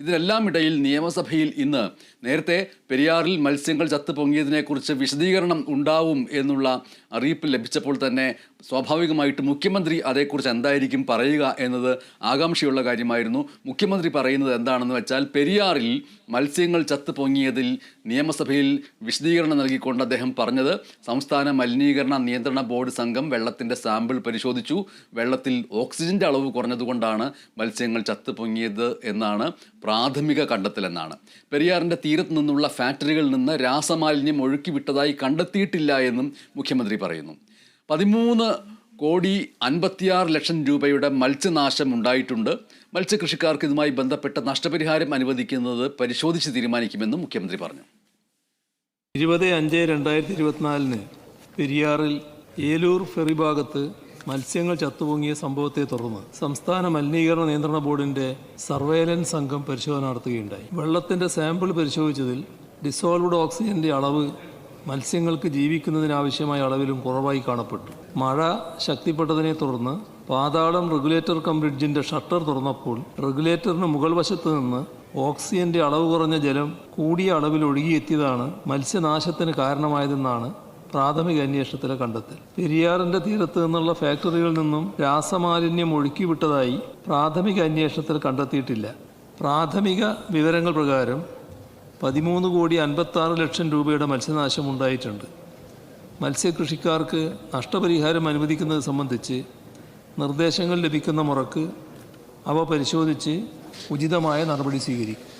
ഇതിനെല്ലാം ഇടയിൽ നിയമസഭയിൽ ഇന്ന് നേരത്തെ പെരിയാറിൽ മത്സ്യങ്ങൾ ചത്തു പൊങ്ങിയതിനെക്കുറിച്ച് വിശദീകരണം ഉണ്ടാവും എന്നുള്ള അറിയിപ്പ് ലഭിച്ചപ്പോൾ തന്നെ സ്വാഭാവികമായിട്ട് മുഖ്യമന്ത്രി അതേക്കുറിച്ച് എന്തായിരിക്കും പറയുക എന്നത് ആകാംക്ഷയുള്ള കാര്യമായിരുന്നു. മുഖ്യമന്ത്രി പറയുന്നത് എന്താണെന്ന് വെച്ചാൽ പെരിയാറിൽ മത്സ്യങ്ങൾ ചത്തു പൊങ്ങിയതിൽ നിയമസഭയിൽ വിശദീകരണം നൽകിക്കൊണ്ട് അദ്ദേഹം പറഞ്ഞത് സംസ്ഥാന മലിനീകരണ നിയന്ത്രണ ബോർഡ് സംഘം വെള്ളത്തിന്റെ സാമ്പിൾ പരിശോധിച്ചു. വെള്ളത്തിൽ ഓക്സിജന്റെ അളവ് കുറഞ്ഞതുകൊണ്ടാണ് മത്സ്യങ്ങൾ ചത്തു പൊങ്ങിയത് എന്നാണ് പ്രാഥമിക കണ്ടെത്തലെന്നാണ്. പെരിയാറിന്റെ തീരത്ത് നിന്നുള്ള ഫാക്ടറികളിൽ നിന്ന് രാസമാലിന്യം ഒഴുക്കി വിട്ടതായി കണ്ടെത്തിയിട്ടില്ല എന്നും മുഖ്യമന്ത്രി പറയുന്നു. പതിമൂന്ന് കോടി അൻപത്തിയാറ് ലക്ഷം രൂപയുടെ മത്സ്യനാശം ഉണ്ടായിട്ടുണ്ട്. മത്സ്യകൃഷിക്കാർക്ക് ഇതുമായി ബന്ധപ്പെട്ട നഷ്ടപരിഹാരം അനുവദിക്കുന്നത് പരിശോധിച്ച് തീരുമാനിക്കുമെന്നും മുഖ്യമന്ത്രി പറഞ്ഞു. ഇരുപത് അഞ്ച് രണ്ടായിരത്തി ഇരുപത്തിനാലിന് പെരിയാറിൽ ഏലൂർ ഫെറി ഭാഗത്ത് മത്സ്യങ്ങൾ ചത്തുപൊങ്ങിയ സംഭവത്തെ തുടർന്ന് സംസ്ഥാന മലിനീകരണ നിയന്ത്രണ ബോർഡിന്റെ സർവേലൻസ് സംഘം പരിശോധന നടത്തുകയുണ്ടായി. വെള്ളത്തിന്റെ സാമ്പിൾ പരിശോധിച്ചതിൽ ഡിസോൾവ്ഡ് ഓക്സിജന്റെ അളവ് മത്സ്യങ്ങൾക്ക് ജീവിക്കുന്നതിനാവശ്യമായ അളവിലും കുറവായി കാണപ്പെട്ടു. മഴ ശക്തിപ്പെട്ടതിനെ തുടർന്ന് പാതാളം റെഗുലേറ്റർ കം ബ്രിഡ്ജിന്റെ ഷട്ടർ തുറന്നപ്പോൾ റെഗുലേറ്ററിന് മുകൾ വശത്ത് നിന്ന് ഓക്സിജന്റെ അളവ് കുറഞ്ഞ ജലം കൂടിയ അളവിൽ ഒഴുകിയെത്തിയതാണ് മത്സ്യനാശത്തിന് കാരണമായതെന്നാണ് പ്രാഥമിക അന്വേഷണത്തിലെ കണ്ടെത്തൽ. പെരിയാറിന്റെ തീരത്ത് നിന്നുള്ള ഫാക്ടറികളിൽ നിന്നും രാസമാലിന്യം ഒഴുക്കിവിട്ടതായി പ്രാഥമിക അന്വേഷണത്തിൽ കണ്ടെത്തിയിട്ടില്ല. പ്രാഥമിക വിവരങ്ങൾ പ്രകാരം പതിമൂന്ന് കോടി അൻപത്തി ആറ് ലക്ഷം രൂപയുടെ മത്സ്യനാശം ഉണ്ടായിട്ടുണ്ട്. മത്സ്യകൃഷിക്കാർക്ക് നഷ്ടപരിഹാരം അനുവദിക്കുന്നത് സംബന്ധിച്ച് നിർദ്ദേശങ്ങൾ ലഭിക്കുന്ന മുറക്ക് അവ പരിശോധിച്ച് ഉചിതമായ നടപടി സ്വീകരിക്കും.